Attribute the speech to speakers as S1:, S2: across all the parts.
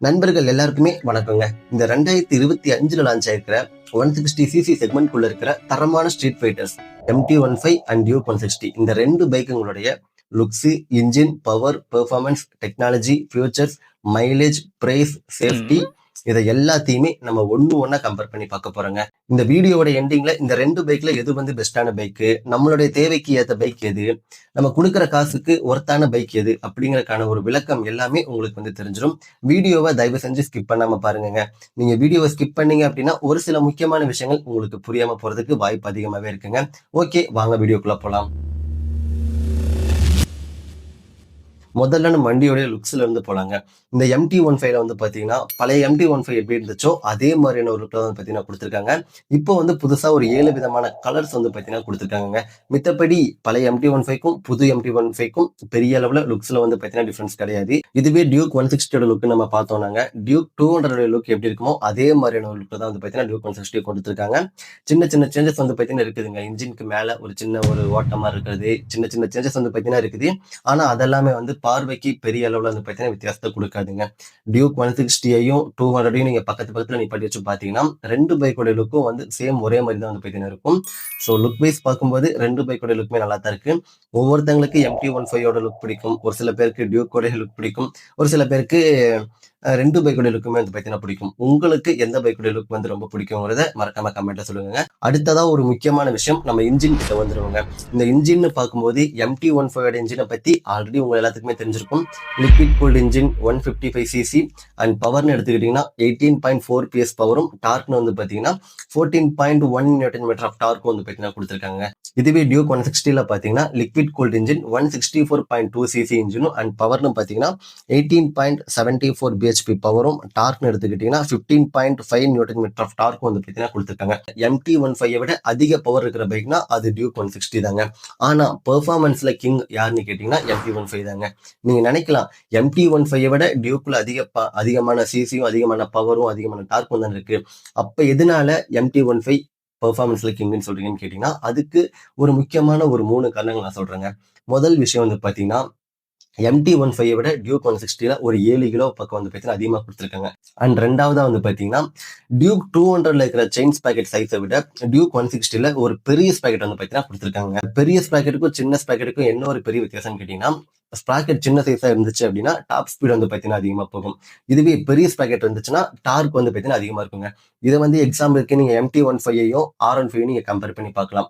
S1: நண்பர்கள் எல்லாருக்குமே வணக்கங்க. இந்த ரெண்டாயிரத்தி இருபத்தி அஞ்சுல லான்ச் ஆயிருக்கிற ஒன் சிக்ஸ்டி சிசி செக்மெண்ட் குள்ள இருக்கிற தரமான Street Fighters MT one five and Duke one sixty இந்த ரெண்டு பைக்குங்களுடைய looks engine power performance technology features mileage price safety இதை எல்லாத்தையுமே நம்ம ஒன்று ஒன்றா கம்பேர் பண்ணி பார்க்க போகிறோங்க இந்த வீடியோவோட எண்டிங்கில் இந்த ரெண்டு பைக்கில் எது வந்து பெஸ்ட்டான பைக்கு நம்மளுடைய தேவைக்கு ஏற்ற பைக் எது நம்ம கொடுக்குற காசுக்கு ஒர்த்தான பைக் எது அப்படிங்கறதுக்கான ஒரு விளக்கம் எல்லாமே உங்களுக்கு வந்து தெரிஞ்சிடும் வீடியோவை தயவு செஞ்சு ஸ்கிப் பண்ணாமல் பாருங்க நீங்கள் வீடியோவை ஸ்கிப் பண்ணீங்க அப்படின்னா ஒரு சில முக்கியமான விஷயங்கள் உங்களுக்கு புரியாமல் போகிறதுக்கு வாய்ப்பு அதிகமாகவே இருக்குங்க. ஓகே வாங்க வீடியோக்குள்ளே போகலாம் முதல்ல நம்ம வண்டியோடைய லுக்ஸ்ல இருந்து போலாங்க. இந்த எம்டி ஒன் ஃபைவ்ல வந்து பாத்தீங்கன்னா பழைய எம்டி ஒன் ஃபைவ் எப்படி இருந்துச்சோ அதே மாதிரியான ஒரு வந்து பாத்தீங்கன்னா கொடுத்துருக்காங்க. இப்போ வந்து புதுசா ஒரு ஏழு விதமான கலர்ஸ் வந்து பாத்தீங்கன்னா கொடுத்துருக்காங்க மித்தபடி பழைய எம்டி ஒன் ஃபைவ்க்கும் புது எம்டி ஒன் ஃபைவ்க்கும் பெரிய அளவுல லுக்ஸ்ல வந்து பாத்தீங்கன்னா டிஃபரன்ஸ் கிடையாது. இதுவே டியூக் ஒன் சிக்ஸ்டியோட லுக் நம்ம பார்த்தோம்னாங்க. டியூக் டூ ஹண்ட்ரட் லுக் எப்படி இருக்குமோ அதே மாதிரியான ஒரு லுக் தான் வந்து பாத்தீங்கன்னா டியூக் ஒன் சிக்ஸ்டி கொடுத்துருக்காங்க. சின்ன சின்ன சேஞ்சஸ் வந்து பாத்தீங்கன்னா இருக்குதுங்க. இன்ஜினுக்கு மேல ஒரு சின்ன ஒரு ஓட்டமா இருக்கிறது சின்ன சின்ன சேஞ்சஸ் வந்து பாத்தீங்கன்னா இருக்குது. ஆனா அதெல்லாமே வந்து பார்வைக்கு பெரிய அளவில் வந்து பாத்தீங்கன்னா வித்தியாசத்தை கொடுக்காதுங்க. டியூக் ஒன் சிக்ஸ்டியையும் டூ ஹண்ட்ரடையும் நீங்க பக்கத்து பக்கத்துல நிப்பாட்டி வச்சு பாத்தீங்கன்னா ரெண்டு பைக்கோட லுக்கும் வந்து சேம் ஒரே மாதிரி தான் வந்து பாத்தீங்கன்னா இருக்கும். ஸோ லுக் வைஸ் பார்க்கும்போது ரெண்டு பைக்கோட லுக்குமே நல்லா தான் இருக்கு. ஒவ்வொருத்தங்களுக்கு எம்டி ஒன் ஃபைவோட லுக் பிடிக்கும். ஒரு சில பேருக்கு டியூக்கோட லுக் பிடிக்கும். ஒரு சில பேருக்கு ரெண்டு பைக்கோட லுக்குமே வந்து பாத்தீங்கன்னா பிடிக்கும். உங்களுக்கு எந்த பைக்கோட லுக் வந்து ரொம்ப பிடிக்குங்கிறத மறக்காம கமெண்ட்ல சொல்லுங்க அடுத்ததா ஒரு முக்கியமான விஷயம் நம்ம இன்ஜின் கிட்ட வந்துருவாங்க. இந்த இன்ஜின் பார்க்கும்போது எம்டி ஒன் ஃபைவ் இன்ஜினை பத்தி ஆல்ரெடி உங்க எல்லாத்துக்குமே தெரிஞ்சிருக்கும். Liquid cooled engine one fifty five CC and பவர்னு எடுத்துக்கிட்டீங்கன்னா எயிட்டீன் பாயிண்ட் ஃபோர் பிஎஸ் பவரும் டார்க்னு வந்து பார்த்தீங்கன்னா fourteen point one newton meter of டார்க்கும் வந்து பார்த்தீங்கன்னா கொடுத்துருக்காங்க. இதுவே டியூக் ஒன் சிக்ஸ்டியில் பார்த்தீங்கன்னா liquid cooled engine one sixty four point two CC இன்ஜினும் and பவர்னு பார்த்தீங்கன்னா eighteen point seventy four BHP பவரும் டார்க்னு எடுத்துக்கிட்டிங்கன்னா fifteen point five newton meter of டார்க்கும் வந்து பார்த்தீங்கன்னா கொடுத்துருக்காங்க. எம்டி ஒன் ஃபைவ் விட அதிக பவர் இருக்கிற பைக்னா அது டியூக் ஒன் சிக்ஸ்டி தாங்க. ஆனால் பெர்ஃபார்மன்ஸில் கிங் யாருன்னு கேட்டிங்கன்னா எம்டி ஒன் ஃபைவ் தாங்க. நீங்கள் நினைக்கலாம் எம்டி ஒன் ஃபைவ் விட டியூக்கில் அதிக ப- அதிகமான சிசியும் அதிகமான பவரும் அதிகமான டார்க்கும் தான் இருக்குது அப்போ எதனால எம்டி ஒன் ஃபைவ் பெர்ஃபார்மன்ஸில் கிங்னு சொல்கிறீங்கன்னு கேட்டிங்கன்னா அதுக்கு ஒரு முக்கியமான ஒரு மூணு காரணங்கள் நான் சொல்கிறேங்க முதல் விஷயம் வந்து பார்த்தீங்கன்னா எம்டி ஒன் ஃபைவ் விட டியூக் ஒன் சிக்ஸ்டியில் ஒரு ஏழு கிலோ பக்கம் வந்து பார்த்தீங்கன்னா அதிகமாக கொடுத்துருக்காங்க. அண்ட் ரெண்டாவதாக வந்து பார்த்தீங்கன்னா டியூக் டூ ஹண்ட்ரட்ல இருக்கிற செயின்ஸ் பேக்கெட் சைஸை விட டியூக் ஒன் சிக்ஸ்டியில் ஒரு பெரிய ஸ்பாக்கெட் வந்து பார்த்தீங்கன்னா கொடுத்துருக்காங்க. பெரிய ஸ்பாக்கெட்டுக்கும் சின்ன ஸ்பாக்கெட்டுக்கும் என்ன ஒரு பெரிய வித்தியாசம்னு கேட்டீங்கன்னா ஸ்பாக்கெட் சின்ன சைஸாக இருந்துச்சு அப்படின்னா டாப் ஸ்பீட் வந்து பார்த்தீங்கன்னா அதிகமாக போகும். இதுவே பெரிய ஸ்பாக்கெட் இருந்துச்சுன்னா டார்க் வந்து பார்த்தீங்கன்னா அதிகமாக இருக்குங்க. இதை வந்து எக்ஸாம்பிளுக்கு நீங்கள் எம்டி ஒன் ஃபைவையும் ஆர் ஒன் ஃபைவையும் நீங்கள் கம்பேர் பண்ணி பார்க்கலாம்.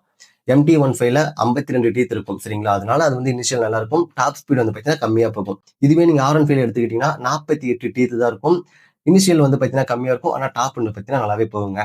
S1: எம்டி ஒன் ஃபைவ்ல ஐம்பத்தி ரெண்டு டீத் இருக்கும் சரிங்களா? அதனால அது வந்து இனிஷியல் நல்லா இருக்கும் டாப் ஸ்பீடு வந்து பார்த்தீங்கன்னா கம்மியாக போகும். இதுவே நீங்கள் ஆர் ஒன் ஃபைவ் எடுத்துக்கிட்டீங்கன்னா நாற்பத்தி எட்டு டீத் தான் இருக்கும். இனிஷியல் வந்து பார்த்தீங்கன்னா கம்மியாக இருக்கும். ஆனால் டாப் வந்து பார்த்தீங்கன்னா நல்லாவே போகுங்க.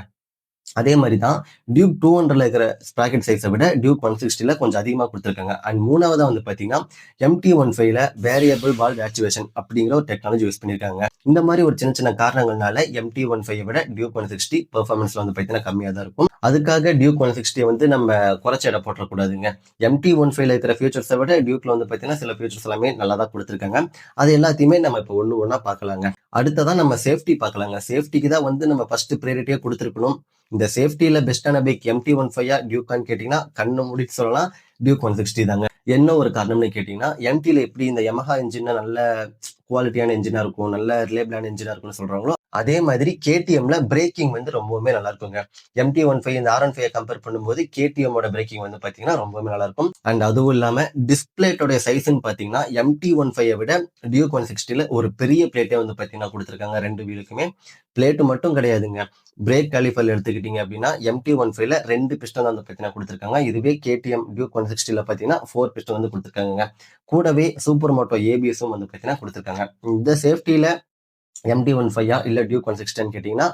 S1: அதே மாதிரி தான் டியூக் டூ ஹண்ட்ரட்ல இருக்கிற ஸ்ப்ராக்கெட் சைஸை விட டியூக் ஒன் சிக்ஸ்டியில் கொஞ்சம் அதிகமாக கொடுத்துருக்காங்க. அண்ட் மூணாவதாக வந்து பார்த்தீங்கன்னா எம்டி ஒன் ஃபைவ்ல வேரியபிள் பால் ஆக்டிவேஷன் அப்படிங்கிற ஒரு டெக்னாலஜி யூஸ் பண்ணியிருக்காங்க இந்த மாதிரி ஒரு சின்ன சின்ன காரணங்கள்னால எம்டி ஒன் ஃபைவ் விட டியூக் ஒன் சிக்ஸ்டி பெர்ஃபார்மன்ஸ்ல வந்து பார்த்தீங்கன்னா கம்மியாக தான் இருக்கும். அதுக்காக டியூக் ஒன் சிக்ஸ்டியை வந்து நம்ம குறைச்ச இடம் போட்டக்கூடாதுங்க எம்டி ஒன் ஃபைவ்ல இருக்கிற ஃபியூச்சர்ஸை விட டியூக்ல வந்து பார்த்தீங்கன்னா சில ஃபியூச்சர்ஸ் எல்லாமே நல்லா தான் கொடுத்துருக்காங்க. அது எல்லாத்தையுமே நம்ம இப்போ ஒன்று ஒன்றா பார்க்கலாங்க. அடுத்ததான் நம்ம சேஃப்டி பார்க்கலாங்க. சேஃப்டிக்கு தான் வந்து நம்ம ஃபர்ஸ்ட் ப்ரையாரிட்டியாக கொடுத்துருக்கணும். இந்த சேஃப்டியில் பெஸ்ட்டான பைக் எம்டி ஒன் ஃபைவா டியூக்கான்னு கேட்டிங்கன்னா கண்ணு முடிச்சு சொல்லலாம் டியூக் ஒன் சிக்ஸ்டி தாங்க. என்ன ஒரு காரணம்னு கேட்டிங்கன்னா எம்டியில் எப்படி இந்த யமஹா இன்ஜின் நல்ல குவாலிட்டியான இன்ஜினாக இருக்கும் நல்ல ரிலேபிளான இன்ஜினாக இருக்கும்னு சொல்கிறாங்களோ அதே மாதிரி கேடிஎம்ல பிரேக்கிங் வந்து ரொம்பவுமே நல்லா இருக்குங்க எம்டி ஒன் ஃபைவ் இந்த ஆர் ஒன் ஃபைவ் கம்பேர் பண்ணும்போது கேடிஎம்மோட பிரேக்கிங் வந்து பார்த்தீங்கன்னா ரொம்பவுமே நல்லா இருக்கும் அண்ட் அதுவும் இல்லாமல் டிஸ்பிளேட்டோட சைஸ்ன்னு பார்த்தீங்கன்னா எம்டி ஒன் ஃபைவ் விட டியூக் ஒன் சிக்ஸ்டியில் ஒரு பெரிய பிளேட்டே வந்து பார்த்தீங்கன்னா கொடுத்துருக்காங்க ரெண்டு வீலுக்குமே. பிளேட்டு மட்டும் கிடையாதுங்க. பிரேக் காலிஃபர் எடுத்துக்கிட்டீங்க அப்படின்னா எம்டி ஒன் ஃபைவ்ல ரெண்டு பிஸ்டன் வந்து பார்த்தீங்கன்னா கொடுத்துருக்காங்க. இதுவே கேடிஎம் டியூக் ஒன் சிக்ஸ்டியில் பார்த்தீங்கன்னா ஃபோர் பிஸ்டன் வந்து கொடுத்துருக்காங்க கூடவே சூப்பர் மோட்டோ ஏபிஎஸும் வந்து பார்த்தீங்கன்னா கொடுத்துருக்காங்க. இந்த சேஃப்டியில் எம்டி ஒன் ஃபைவா இல்லை டியூக் ஒன் சிக்ஸ்டின்னு கேட்டிங்கன்னா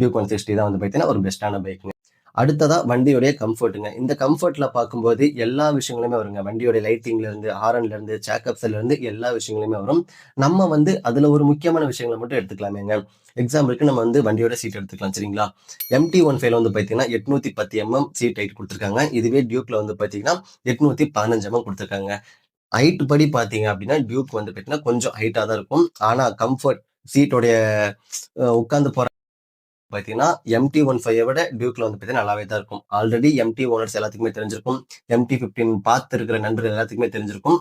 S1: டியூக் ஒன் சிக்ஸ்டி தான் வந்து பார்த்தீங்கன்னா ஒரு பெஸ்ட்டான பைக்குங்க அடுத்ததாக வண்டியோடைய கம்ஃபர்ட்டுங்க இந்த கம்ஃபர்ட்டில் பார்க்கும்போது எல்லா விஷயங்களுமே வருங்க. வண்டியோடைய லைட்டிங்லேருந்து ஹாரன்லேருந்து சேக்கப்ஸ்லேருந்து எல்லா விஷயங்களுமே வரும். நம்ம வந்து அதில் ஒரு முக்கியமான விஷயங்களை மட்டும் எடுத்துக்கலாமேங்க. எக்ஸாம்பிளுக்கு நம்ம வந்து வண்டியோட சீட் எடுத்துக்கலாம் சரிங்களா? எம்டி ஒன் ஃபைவ்ல வந்து பார்த்தீங்கன்னா எட்நூத்தி பத்து எம்எம் சீட் ஹைட் கொடுத்துருக்காங்க. இதுவே டியூக்ல வந்து பார்த்தீங்கன்னா எட்நூத்தி பதினஞ்சு எம்எம் கொடுத்துருக்காங்க. ஹைட் படி பார்த்தீங்க அப்படின்னா டியூக் வந்து பார்த்தீங்கன்னா கொஞ்சம் ஹைட்டாக தான் இருக்கும். ஆனால் கம்ஃபர்ட் சீட்டோடைய உட்காந்து போற பார்த்தீங்கன்னா எம்டி ஒன் ஃபைவ் விட டியூக்ல வந்து பார்த்தீங்கன்னா நல்லாவே தான் இருக்கும் ஆல்ரெடி எம்டி ஓனர்ஸ் எல்லாத்துக்குமே தெரிஞ்சிருக்கும். எம்டி ஃபிஃப்டின் பார்த்து இருக்கிற நண்பர்கள் எல்லாத்துக்குமே தெரிஞ்சிருக்கும்.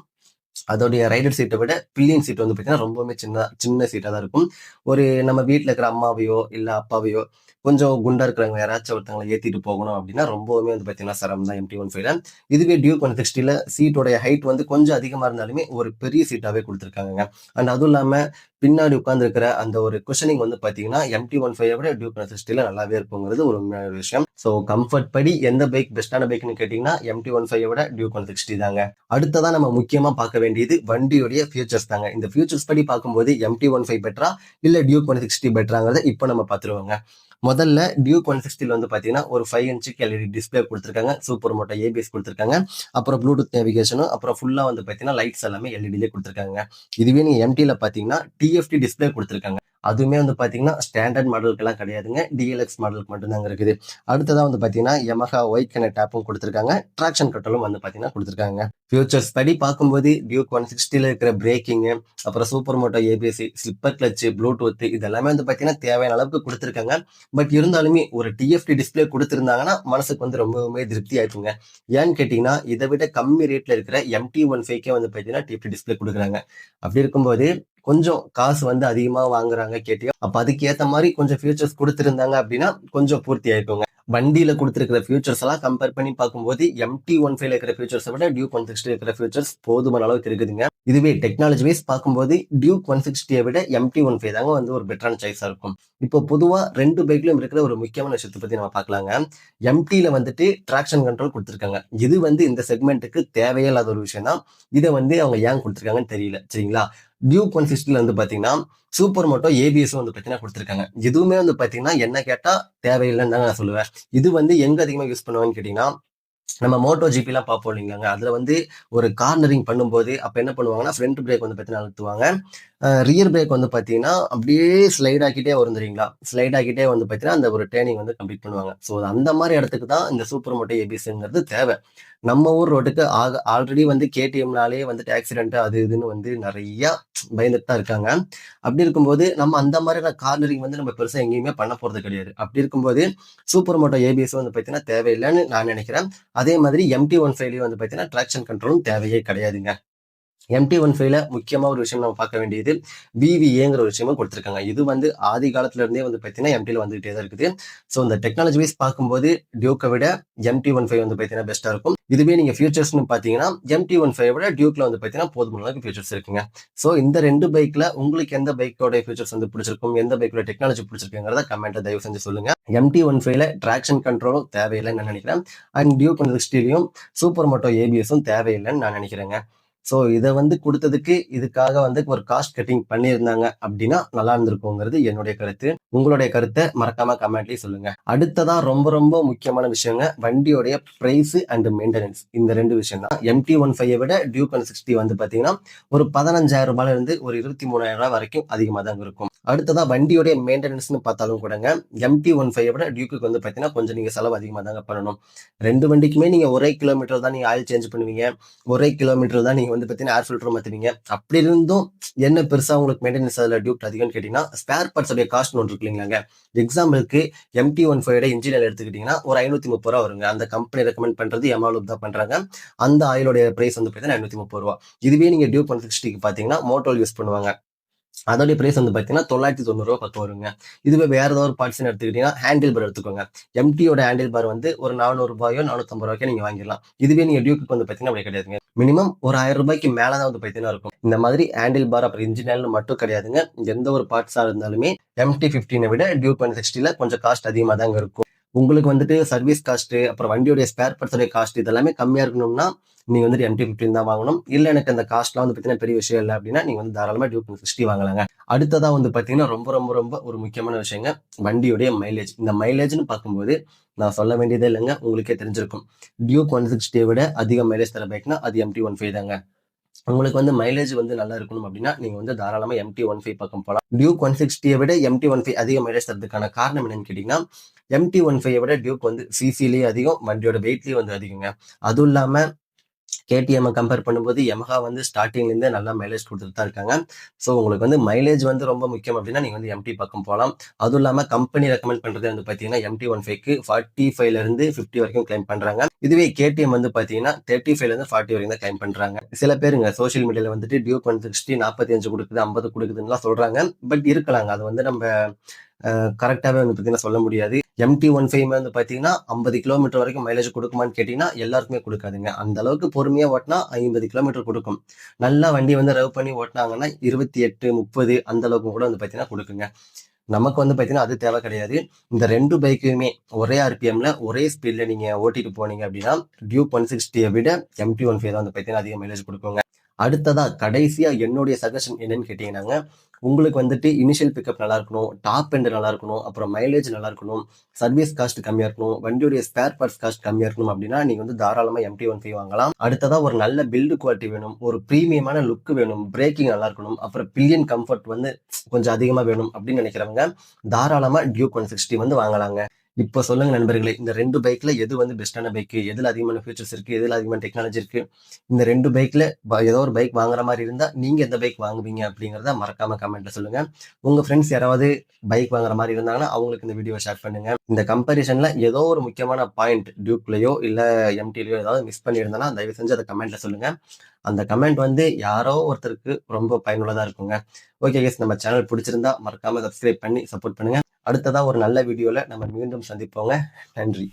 S1: அதோடைய ரைடர் சீட்டை விட பில்லியன் சீட் வந்து பார்த்தீங்கன்னா ரொம்பவுமே சின்ன சின்ன சீட்டாக தான் இருக்கும். ஒரு நம்ம வீட்டில் இருக்கிற அம்மாவையோ இல்லை அப்பாவையோ கொஞ்சம் குண்டா இருக்கிறவங்க யாராச்சும் ஒருத்தவங்களை ஏற்றிட்டு போகணும் அப்படின்னா ரொம்பவுமே வந்து பார்த்தீங்கன்னா சிரமம் தான் எம்டி ஒன் ஃபைவ்ல இதுவே டியூக் ஒன் சிக்ஸ்டியில் சீட்டோடைய ஹைட் வந்து கொஞ்சம் அதிகமாக இருந்தாலுமே ஒரு பெரிய சீட்டாகவே கொடுத்துருக்காங்க அண்ட் அதுவும் இல்லாமல் பின்னாடி உட்காந்துருக்கிற அந்த ஒரு கொஷனிங் வந்து பார்த்தீங்கன்னா எம்டி ஒன் ஃபைவ் விட டியூக் ஒன் சிக்ஸ்டியில் நல்லாவே இருக்குங்கிறது ஒரு உண்மையான ஒரு விஷயம். ஸோ கம்ஃபர்ட் படி எந்த பைக் பெஸ்ட்டான பைக்னு கேட்டிங்கன்னா எம்டி ஒன் ஃபைவ் விட டியூக் ஒன் சிக்ஸ்டி தாங்க. அடுத்ததா நம்ம முக்கியமாக பார்க்க வேண்டியது வண்டியுடைய ஃபியூச்சர்ஸ் தாங்க. இந்த ஃபியூச்சர்ஸ் படி பார்க்கும்போது எம்டி ஒன் ஃபைவ் பெட்டரா இல்லை டியூக் ஒன் சிக்ஸ்டி பெட்டராங்கிறத இப்போ நம்ம பார்த்துருவோங்க. முதல்ல டியூக் ஒன் சிக்ஸ்டியில் வந்து பார்த்தீங்கன்னா ஒரு ஃபைவ் இன்ச்சுக்கு எல்இடி டிஸ்பிளே கொடுத்துருக்காங்க. சூப்பர் மோட்டோ ஏபிஎஸ் கொடுத்துருக்காங்க. அப்புறம் ப்ளூடூத் நேவிகேஷனும் அப்புறம் ஃபுல்லாக வந்து பார்த்தீங்கன்னா லைட்ஸ் எல்லாமே எல்இடிலே கொடுத்துருக்காங்க. இதுவே நீங்கள் எம்டியில் பார்த்தீங்கன்னா டிஎஃப்டி டிஸ்பிளே கொடுத்துருக்காங்க. அதுவுமே வந்து பார்த்தீங்கன்னா ஸ்டாண்டர்ட் மாடலுக்கெல்லாம் கிடையாதுங்க. டிஎல்எக்ஸ் மாடலுக்கு மட்டும்தாங்க இருக்குது. அடுத்ததாக வந்து பார்த்தீங்கன்னா யமஹா ஒயிட் கனெக்ட் ஆப்பும் கொடுத்துருக்காங்க. ட்ராக்ஷன் கட்டலும் வந்து பார்த்தீங்கன்னா கொடுத்துருக்காங்க. ஃபியூச்சர்ஸ் படி பார்க்கும்போது டியூக் ஒன் சிக்ஸ்டியில் இருக்கிற பிரேக்கிங்கு அப்புறம் சூப்பர் மோட்டோ ஏபிஎஸ்சி ஸ்லிப்பர் கிளச்சு ப்ளூடூத் இதெல்லாமே வந்து பார்த்தீங்கன்னா தேவையான அளவுக்கு கொடுத்துருக்காங்க. பட் இருந்தாலுமே ஒரு டிஎஃப்டி டிஸ்பிளே கொடுத்துருந்தாங்கன்னா மனசுக்கு வந்து ரொம்பவுமே திருப்தி ஆயிடுங்க. ஏன்னு கேட்டிங்கன்னா இதை விட கம்மி ரேட்டில் இருக்கிற எம்டி ஒன் ஃபைவ்க்கே வந்து பார்த்தீங்கன்னா டிஎஃப்டி டிஸ்பிளே கொடுக்குறாங்க. அப்படி இருக்கும்போது கொஞ்சம் காசு வந்து அதிகமாக வாங்குறாங்க கேட்டியா? அப்போ அதுக்கு ஏற்ற மாதிரி கொஞ்சம் ஃபியூச்சர்ஸ் கொடுத்துருந்தாங்க அப்படின்னா கொஞ்சம் பூர்த்தி ஆயிருக்குங்க வண்டியில் கொடுத்துருக்கிற ஃபியூச்சர்ஸ் எல்லாம் கம்பேர் பண்ணி பார்க்கும்போது எம்டி ஒன் ஃபைவ்ல இருக்கிற ஃபியூச்சர்ஸை விட டியூக் ஒன் சிக்ஸ்டி இருக்கிற ஃபியூச்சர்ஸ் போதுமான அளவுக்கு இருக்குதுங்க. இதுவே டெக்னாலஜி வைஸ் பார்க்கும்போது டியூக் ஒன் சிக்ஸ்டியை விட எம்டி ஒன் ஃபைவ் தாங்க வந்து ஒரு பெட்டரான சாய்ஸாக இருக்கும். இப்போ பொதுவாக ரெண்டு பைக்லையும் இருக்கிற ஒரு முக்கியமான விஷயத்தை பற்றி நம்ம பார்க்கலாங்க. எம்டியில் வந்துட்டு ட்ராக்ஷன் கண்ட்ரோல் கொடுத்துருக்காங்க. இது வந்து இந்த செக்மெண்ட்டுக்கு தேவையில்லாத ஒரு விஷயம் தான் இதை வந்து அவங்க ஏன் கொடுத்துருக்காங்கன்னு தெரியல. சரிங்களா? டியூக் ஒன் ஃபிஃப்டியில் வந்து பார்த்தீங்கன்னா சூப்பர் மோட்டோ ஏபிஎஸ் வந்து பார்த்தீங்கன்னா கொடுத்துருக்காங்க. இதுவுமே வந்து பார்த்தீங்கன்னா என்ன கேட்டால் தேவையில்லைன்னு தான் நான் சொல்லுவேன். இது வந்து எங்கே அதிகமாக யூஸ் பண்ணுவேன்னு கேட்டிங்கன்னா நம்ம மோட்டோ ஜிபிலாம் பார்ப்போம் இல்லைங்களாங்க. அதில் வந்து ஒரு கார்னரிங் பண்ணும்போது அப்போ என்ன பண்ணுவாங்கன்னா ஃப்ரண்ட் பிரேக் வந்து பார்த்தீங்கன்னா அழுத்துவாங்க. ரியர் பிரேக் வந்து பார்த்தீங்கன்னா அப்படியே ஸ்லைட் ஆக்கிட்டே வரும் தெரியுங்களா? ஸ்லைட் ஆக்கிட்டே வந்து பார்த்தீங்கன்னா அந்த ஒரு ட்ரைனிங் வந்து கம்ப்ளீட் பண்ணுவாங்க. ஸோ அந்த மாதிரி இடத்துக்கு தான் இந்த சூப்பர் மோட்டோ ஏபிஎஸ்ங்கிறது தேவை. நம்ம ஊர் ரோட்டுக்கு ஆக ஆல்ரெடி வந்து கேடிஎம்னாலே வந்துட்டு ஆக்சிடென்ட் அது இதுன்னு வந்து நிறையா பயந்துட்டு தான் இருக்காங்க. அப்படி இருக்கும்போது நம்ம அந்த மாதிரியான கார்னரிங் வந்து நம்ம பெருசாக எங்கேயுமே பண்ண போகிறது கிடையாது. அப்படி இருக்கும்போது சூப்பர் மோட்டோ ஏபிஎஸ் வந்து பார்த்தீங்கன்னா தேவையில்லைன்னு நான் நினைக்கிறேன். அதே மாதிரி எம்டி ஒன் ஃபைவ்லேயும் வந்து பார்த்தீங்கன்னா ட்ராக்ஷன் கண்ட்ரோலும் தேவையே கிடையாதுங்க. எம்டி ஒன் ஃபைவ்ல முக்கியமாக ஒரு விஷயம் நம்ம பார்க்க வேண்டியது விவிஏங்கிற ஒரு விஷயமும் கொடுத்துருக்காங்க. இது வந்து ஆதி காலத்துல இருந்தே வந்து பார்த்தீங்கன்னா எம்டியில் வந்துகிட்டே தான் இருக்குது. ஸோ இந்த டெக்னாலஜி வைஸ் பார்க்கும்போது டியூக்கை விட எம்டி ஒன் ஃபைவ் வந்து பார்த்தீங்கன்னா பெஸ்ட்டாக இருக்கும். இதுவே நீங்கள் ஃபியூச்சர்ஸ்னு பார்த்தீங்கன்னா எம்டி ஒன் ஃபைவ் விட டியூக்கில் வந்து பார்த்தீங்கன்னா போதுமான அளவுக்கு ஃபியூச்சர்ஸ் இருக்குங்க. ஸோ இந்த ரெண்டு பைக்கில் உங்களுக்கு எந்த பைக்கோட ஃபியூச்சர்ஸ் வந்து பிடிச்சிருக்கும்? எந்த பைக்கோட டெக்னாலஜி பிடிச்சிருக்குங்கிறத கமெண்ட்டை தயவு செஞ்சு சொல்லுங்க. எம்டி ஒன் ஃபைவ்ல ட்ராக்ஷன் கண்ட்ரோலும் தேவையில்லைன்னு நான் நினைக்கிறேன். அண்ட் டியூக் ஒன் சிக்ஸ்டிலையும் சூப்பர் மோட்டோ ஏபிஎஸும் தேவையில்லைன்னு நான் நினைக்கிறேங்க. ஸோ இதை வந்து கொடுத்ததுக்கு இதுக்காக வந்து ஒரு காஸ்ட் கட்டிங் பண்ணியிருந்தாங்க அப்படின்னா நல்லா இருந்திருக்குங்கிறது என்னுடைய கருத்து. உங்களுடைய கருத்தை மறக்காம கமெண்ட்லேயே சொல்லுங்க. அடுத்ததான் ரொம்ப ரொம்ப முக்கியமான விஷயங்க வண்டியோடைய பிரைஸ் அண்ட் மெயின்டெனன்ஸ் இந்த ரெண்டு விஷயம் தான். எம்டி ஒன் ஃபைவ் விட டியூக் ஒன் சிக்ஸ்டி வந்து பார்த்தீங்கன்னா ஒரு பதினஞ்சாயிரம் ரூபாயிலிருந்து ஒரு இருபத்தி மூணாயிரம் ரூபாய் வரைக்கும் அதிகமாக தான் இருக்கும். அடுத்ததாக வண்டியோடைய மெயின்டெனன்ஸ்னு பார்த்தாலும் கூடங்க எம்டி ஒன் ஃபைவ் விட டியூக்கு வந்து பார்த்தீங்கன்னா கொஞ்சம் நீங்க செலவு அதிகமாக தாங்க பண்ணணும். ரெண்டு வண்டிக்குமே நீங்க ஒரே கிலோமீட்டர் தான் நீங்க ஆயில் சேஞ்ச் பண்ணுவீங்க. ஒரே கிலோமீட்டர் தான் நீங்க வந்து பார்த்தீங்கன்னா ஏர் ஃபில்டர் மாற்றுவீங்க அப்படி இருந்தும் என்ன பெருசாக உங்களுக்கு மெயின்டெனன்ஸ் அதில் டியூட் அதிகம்னு கேட்டிங்கன்னா ஸ்பேர் பார்ட்ஸ் உடைய காஸ்ட் ஒன்று இருக்கு இல்லைங்களாங்க. எக்ஸாம்பிளுக்கு எம்டி ஒன் ஃபைவ் இன்ஜினியர் எடுத்துக்கிட்டிங்கன்னா ஒரு ஐநூற்றி முப்பது ரூபா வருங்க. அந்த கம்பெனி ரெக்கமெண்ட் பண்ணுறது எம்ஆலூப் தான் பண்ணுறாங்க அந்த ஆயிலோடைய ப்ரைஸ் வந்து பார்த்தீங்கன்னா ஐநூற்றி முப்பது ரூபா. இதுவே நீங்கள் டியூ ஒன் சிக்ஸ்டிக்கு பார்த்தீங்கன்னா மோட்டோல் யூஸ் பண்ணுவாங்க. அதோடைய பிரைஸ் வந்து பார்த்தீங்கன்னா தொள்ளாயிரத்தி தொண்ணூறுவா பத்து வருங்க. இதுவே வேற ஏதாவது ஒரு பார்ட்ஸ் எடுத்துக்கிட்டீங்கன்னா ஹேண்டில் பார் எடுத்துக்கோங்க. எம்டியோட ஹேண்டில் பார் வந்து ஒரு நானூறு ரூபாயோ நானூற்றம்பது ரூபாய்க்கோ நீங்கள் வாங்கிடலாம். இதுவே நீங்கள் டியூக்கு வந்து பார்த்தீங்கன்னா அப்படி கிடையாதுங்க. மினிமம் ஒரு ஆயிரம் ரூபாய்க்கு மேலே தான் வந்து பார்த்தீங்கன்னா இருக்கும். இந்த மாதிரி ஹேண்டில் பார் அப்புறம் இன்ஜினியர்னு மட்டும் கிடையாதுங்க. எந்த ஒரு பார்ட்ஸாக இருந்தாலுமே எம்டி ஃபிஃப்டினை விட டியூக் ஒன் சிக்ஸ்டியில் கொஞ்சம் காஸ்ட் அதிகமாக தாங்க இருக்கும். உங்களுக்கு வந்துட்டு சர்வீஸ் காஸ்ட்டு அப்புறம் வண்டியோடைய ஸ்பேர் பார்ட்ஸோடைய காஸ்ட் இதெல்லாமே கம்மியாக இருக்கணும்னா நீங்கள் வந்துட்டு எம்டி ஃபிஃப்டின் தான் வாங்கணும். இல்லை எனக்கு அந்த காஸ்ட்லாம் வந்து பார்த்தீங்கன்னா பெரிய விஷயம் இல்லை அப்படின்னா நீங்கள் வந்து தாராளமாக டியூ சிக்ஸ்டி வாங்கலாங்க. அடுத்ததாக வந்து பார்த்தீங்கன்னா ரொம்ப ரொம்ப ரொம்ப ஒரு முக்கியமான விஷயங்க வண்டியுடைய மைலேஜ் இந்த மைலேஜ்னு பார்க்கும்போது நான் சொல்ல வேண்டியதே இல்லைங்க உங்களுக்கே தெரிஞ்சிருக்கும். டியூக் ஒன் சிக்ஸ்டியை விட அதிக மைலேஜ் தர பைக்னா அது எம்டி ஒன் ஃபைவ் தாங்க. உங்களுக்கு வந்து மைலேஜ் வந்து நல்லா இருக்கணும் அப்படின்னா நீங்க வந்து தாராளமா எம்டி ஒன் ஃபைவ் பக்கம் போகலாம் டியூக் ஒன் சிக்ஸ்டியை விட எம்டி ஒன் ஃபைவ் அதிக மைலேஜ் தரதுக்கான காரணம் என்னன்னு கேட்டீங்கன்னா எம்டி ஒன் ஃபைவ் விட டியூக் வந்து சிசிலேயே அதிகம் வண்டியோட வெயிட்லயும் வந்து அதிகங்க. அதுவும் இல்லாம கேடிஎம் கம்பேர் பண்ணும்போது எமஹா வந்து ஸ்டார்டிங்லேருந்தே நல்லா மைலேஜ் கொடுத்துட்டு தான் இருக்காங்க. ஸோ உங்களுக்கு வந்து மைலேஜ் வந்து ரொம்ப முக்கியம் அப்படின்னா நீங்கள் வந்து எம்டி பக்கம் போகலாம். அதுவும் இல்லாமல் கம்பெனி ரெக்கமெண்ட் பண்ணுறது வந்து பார்த்தீங்கன்னா எம்டி ஒன் ஃபைவ்க்கு ஃபார்ட்டி ஃபைவ்லேருந்து ஃபிஃப்டி வரைக்கும் கிளைம் பண்ணுறாங்க இதுவே கேடிஎம் வந்து பார்த்தீங்கன்னா தேர்ட்டி ஃபைவ்லேருந்து ஃபார்ட்டி வரைக்கும் தான் கிளைம் பண்ணுறாங்க சில பேருங்க சோஷியல் மீடியாவில் வந்துட்டு டியூ ஒன் சிக்ஸ்டி நாற்பத்தி அஞ்சு கொடுக்குது ஐம்பது கொடுக்குதுன்னுலாம் சொல்கிறாங்க பட் இருக்கலாங்க. அது வந்து நம்ம கரெக்டாகவே வந்து பார்த்தீங்கன்னா சொல்ல முடியாது. எம்டி ஒன் ஃபைவ் வந்து பார்த்தீங்கன்னா ஐம்பது கிலோமீட்டர் வரைக்கும் மைலேஜ் கொடுக்குமான்னு கேட்டிங்கன்னா எல்லாருக்குமே கொடுக்காதுங்க. அந்த அளவுக்கு பொறுமையாக ஓட்டினா ஐம்பது கிலோமீட்டர் கொடுக்கும். நல்லா வண்டி வந்து ரவ் பண்ணி ஓட்டினாங்கன்னா இருபத்தி எட்டு முப்பது அந்த அளவுக்கு கூட வந்து பார்த்தீங்கன்னா கொடுக்குங்க. நமக்கு வந்து பார்த்தீங்கன்னா அது தேவை கிடையாது. இந்த ரெண்டு பைக்குமே ஒரே ஆர்பிஎம்ல ஒரே ஸ்பீடில் நீங்கள் ஓட்டிட்டு போனீங்க அப்படின்னா டியூப் ஒன் சிக்ஸ்டியை விட எம்டி ஒன் ஃபைவ் தான் வந்து பார்த்தீங்கன்னா அதிக மைலேஜ் கொடுக்குங்க. அடுத்ததாக கடைசியாக என்னுடைய சஜஷன் என்னன்னு கேட்டிங்கன்னாங்க உங்களுக்கு வந்துட்டு இனிஷியல் பிக்கப் நல்லா இருக்கணும் டாப் எண்டு நல்லா இருக்கணும் அப்புறம் மைலேஜ் நல்லா இருக்கணும் சர்வீஸ் காஸ்ட் கம்மியாக இருக்கணும் வண்டியுடைய ஸ்பேர் பார்ட்ஸ் காஸ்ட் கம்மியாக இருக்கணும் அப்படின்னா நீங்கள் வந்து தாராளமாக எம்டி ஒன் ஃபைவ் வாங்கலாம். அடுத்ததாக ஒரு நல்ல பில்டு குவாலிட்டி வேணும் ஒரு ப்ரீமியமான லுக் வேணும் பிரேக்கிங் நல்லா இருக்கணும் அப்புறம் பில்லியன் கம்ஃபர்ட் வந்து கொஞ்சம் அதிகமாக வேணும் அப்படின்னு நினைக்கிறவங்க தாராளமாக டியூக் ஒன் சிக்ஸ்டி வந்து வாங்கலாங்க. இப்போ சொல்லுங்க நண்பர்களே இந்த ரெண்டு பைக்ல எது வந்து பெஸ்ட்டான பைக் எதுல அதிகமான ஃபியூச்சர்ஸ் இருக்கு? எதுல அதிகமான டெக்னாலஜி இருக்கு? இந்த ரெண்டு பைக்ல ஏதோ ஒரு பைக் வாங்குற மாதிரி இருந்தா நீங்க எந்த பைக் வாங்குவீங்க அப்படிங்கறத மறக்காம கமெண்ட்ல சொல்லுங்க. உங்க ஃப்ரெண்ட்ஸ் யாராவது பைக் வாங்குற மாதிரி இருந்தாங்கன்னா அவங்களுக்கு இந்த வீடியோ ஷேர் பண்ணுங்க. இந்த கம்பேரிசன்ல ஏதோ ஒரு முக்கியமான பாயிண்ட் டியூக்லயோ இல்ல எம்டிலயோ ஏதாவது மிஸ் பண்ணியிருந்தேன்னா தயவு செஞ்சு அதை கமெண்ட்ல சொல்லுங்க. அந்த கமெண்ட் வந்து யாரோ ஒருத்தருக்கு ரொம்ப பயனுள்ளதா இருக்குங்க. ஓகே கேஸ் நம்ம சேனல் பிடிச்சிருந்தா மறக்காம சப்ஸ்கிரைப் பண்ணி சப்போர்ட் பண்ணுங்க. அடுத்ததா ஒரு நல்ல வீடியோவில் நம்ம மீண்டும் சந்திப்போங்க. நன்றி.